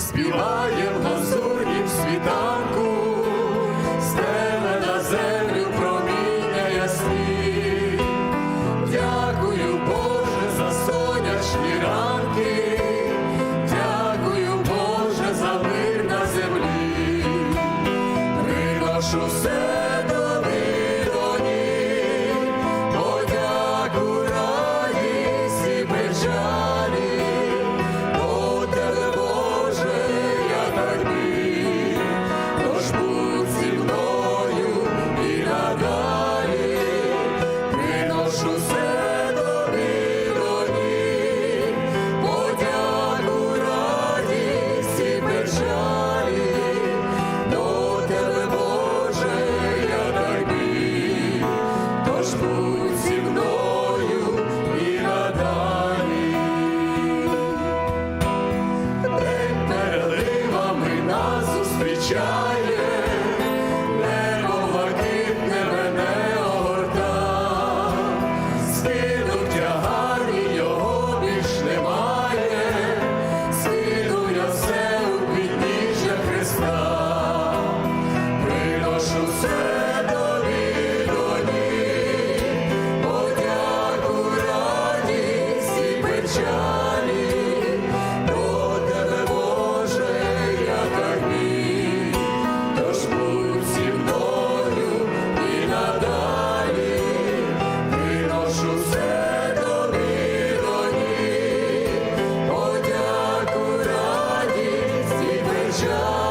співає в лазурнім світанку, стеле на землю проміння ясні. Дякую, Боже, за сонячні ранки, дякую, Боже, за мир на землі, приношу все. show. Just.